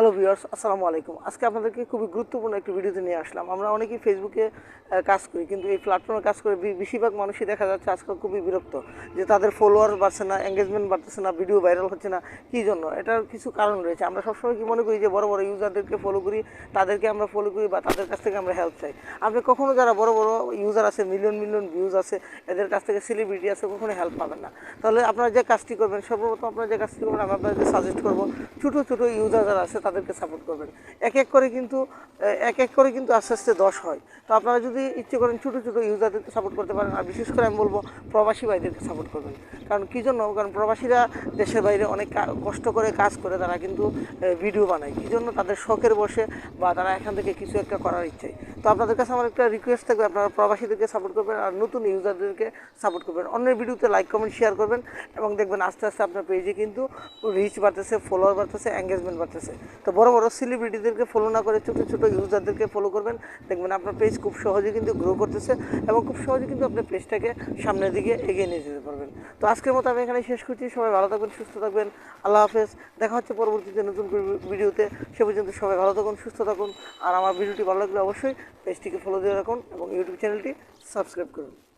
Hello viewers আসসালামু আলাইকুম। আজকে আপনাদেরকে খুবই গুরুত্বপূর্ণ একটি ভিডিওতে নিয়ে আসলাম। আমরা অনেকেই ফেসবুকে কাজ করি, কিন্তু এই প্ল্যাটফর্মে কাজ করে বেশিরভাগ মানুষই দেখা যাচ্ছে আজকাল খুবই বিরক্ত যে তাদের ফলোয়ার বাড়ছে না এঙ্গেজমেন্ট বাড়তেছে না ভিডিও ভাইরাল হচ্ছে না। কী জন্য? এটার কিছু কারণ রয়েছে। আমরা সবসময় কি মনে করি যে বড় বড় ইউজারদেরকে ফলো করি, তাদেরকে আমরা ফলো করি বা তাদের কাছ থেকে আমরা হেল্প চাই। আপনি কখনও যারা বড় বড় ইউজার আছে মিলিয়ন মিলিয়ন ভিউজ আছে, এদের কাছ থেকে সেলিব্রিটি আছে কখনো হেল্প পাবেন না। তাহলে আপনারা যে কাজটি করবেন, সর্বপ্রথম আপনারা যে কাজটি করবেন, আমি আপনাদেরকে সাজেস্ট করব, ছোটো ছোটো ইউজার যারা আছে তাদেরকে সাপোর্ট করবেন। এক এক করে কিন্তু, এক এক করে কিন্তু আস্তে আস্তে দশ হয়। তো আপনারা যদি ইচ্ছে করেন ছোটো ছোটো ইউজারদেরকে সাপোর্ট করতে পারেন, আর বিশেষ করে আমি বলব প্রবাসী ভাইদেরকে সাপোর্ট করবেন। কারণ কী জন্য? কারণ প্রবাসীরা দেশের বাইরে অনেক কষ্ট করে কাজ করে তারা কিন্তু ভিডিও বানায়। কী জন্য? তাদের শখের বসে বা তারা এখান থেকে কিছু একটা করার ইচ্ছাই তো আপনাদের কাছে আমার একটা রিকোয়েস্ট থাকবে, আপনারা প্রবাসীদেরকে সাপোর্ট করবেন আর নতুন ইউজারদেরকে সাপোর্ট করবেন। অন্যের ভিডিওতে লাইক কমেন্ট শেয়ার করবেন এবং দেখবেন আস্তে আস্তে আপনার পেজে কিন্তু রিচ বাড়তেছে ফলোয়ার বাড়তেছে এঙ্গেজমেন্ট বাড়তেছে। তো বড় বড় সেলিব্রিটিদেরকে ফলো না করে ছোটো ছোটো ইউজারদেরকে ফলো করবেন। দেখবেন আপনার পেজ খুব সহজে কিন্তু গ্রো করতেছে এবং খুব সহজে কিন্তু আপনার পেজটাকে সামনের দিকে এগিয়ে নিয়ে যেতে পারবেন। তো আজকের মতো আমি এখানে শেষ করছি। সবাই ভালো থাকবেন, সুস্থ থাকবেন। আল্লাহ হাফেজ। দেখা হচ্ছে পরবর্তীতে নতুন ভিডিও- ভিডিওতে। সে পর্যন্ত সবাই ভালো থাকুন, সুস্থ থাকুন। আর আমার ভিডিওটি ভালো লাগলে অবশ্যই পেজটিকে ফলো দিয়ে রাখুন এবং ইউটিউব চ্যানেলটি সাবস্ক্রাইব করুন।